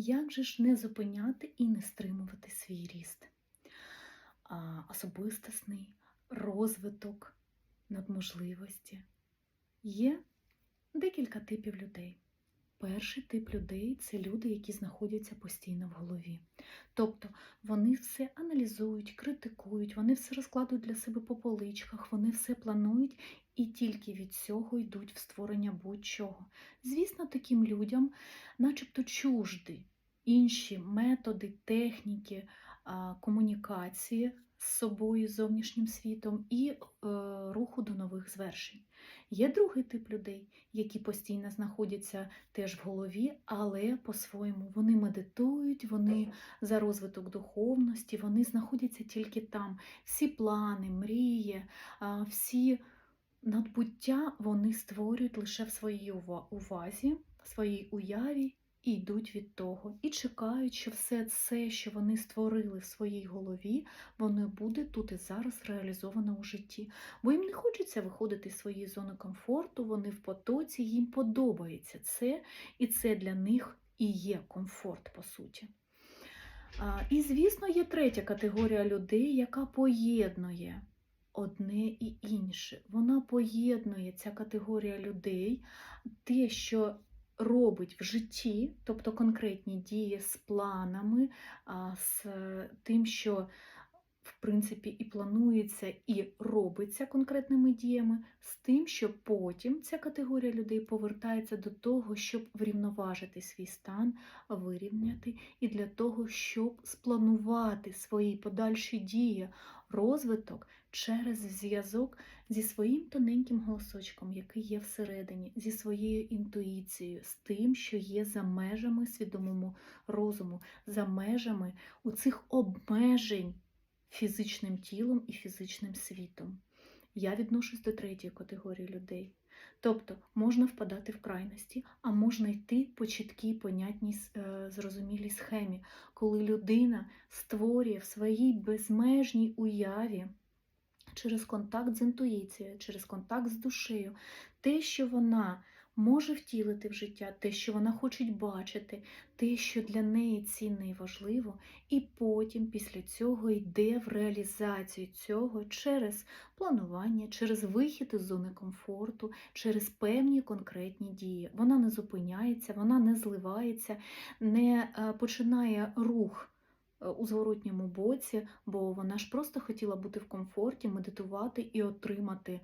Як же ж не зупиняти і не стримувати свій ріст? А, особистосний розвиток надможливості. Є декілька типів людей. Перший тип людей це люди, які знаходяться постійно в голові. Тобто вони все аналізують, критикують, вони все розкладуть для себе по поличках, вони все планують і тільки від цього йдуть в створення будь-чого. Звісно, таким людям, начебто, чужді інші методи, техніки комунікації з собою, з зовнішнім світом і е, руху до нових звершень. Є другий тип людей, які постійно знаходяться теж в голові, але по-своєму вони медитують, вони за розвиток духовності, вони знаходяться тільки там. Всі плани, мрії, а, всі надбуття вони створюють лише в своїй увазі, в своїй уяві і йдуть від того, і чекають, що все це, що вони створили в своїй голові, воно буде тут і зараз реалізовано у житті. Бо їм не хочеться виходити з своєї зони комфорту, вони в потоці, їм подобається це, і це для них і є комфорт, по суті. І, звісно, є третя категорія людей, яка поєднує одне і інше. Вона поєднує ця категорія людей, те, що робить в житті, тобто конкретні дії з планами, з тим, що в принципі і планується, і робиться конкретними діями, з тим, що потім ця категорія людей повертається до того, щоб врівноважити свій стан, вирівняти, і для того, щоб спланувати свої подальші дії, розвиток через зв'язок зі своїм тоненьким голосочком, який є всередині, зі своєю інтуїцією, з тим, що є за межами свідомому розуму, за межами у цих обмежень фізичним тілом і фізичним світом. Я відношусь до третьої категорії людей. Тобто можна впадати в крайності, а можна йти по чіткій, понятній, е, зрозумілій схемі, коли людина створює в своїй безмежній уяві через контакт з інтуїцією, через контакт з душею, те, що вона може втілити в життя, те, що вона хоче бачити, те, що для неї цінне і важливо, і потім після цього йде в реалізацію цього через планування, через вихід із зони комфорту, через певні конкретні дії. Вона не зупиняється, вона не зливається, не е, починає рух у зворотньому боці, бо вона ж просто хотіла бути в комфорті, медитувати і отримати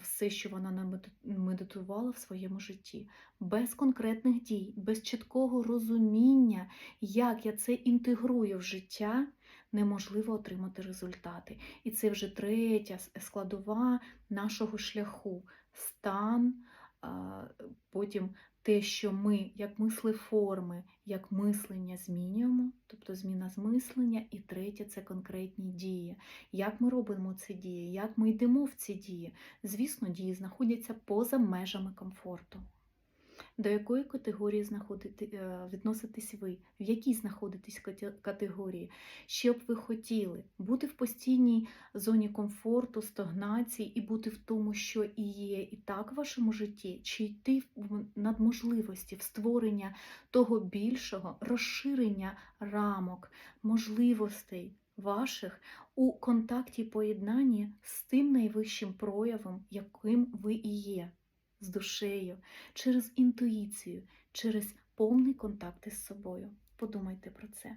все, що вона медитувала в своєму житті. Без конкретних дій, без чіткого розуміння, як я це інтегрую в життя, неможливо отримати результати. І це вже третя складова нашого шляху. Стан, потім те, що ми, як мислеформи, як мислення змінюємо, тобто зміна змислення, і третє це конкретні дії. Як ми робимо ці дії, як ми йдемо в ці дії? Звісно, дії знаходяться поза межами комфорту. До якої категорії знаходити, е, відноситесь ви? В якій знаходитесь категорії? Що б ви хотіли? Бути в постійній зоні комфорту, стагнації і бути в тому, що і є і так в вашому житті, чи йти в надможливості, в створення того більшого, розширення рамок, можливостей ваших у контакті поєднанні з тим найвищим проявом, яким ви і є, з душею, через інтуїцію, через повний контакт із собою. Подумайте про це.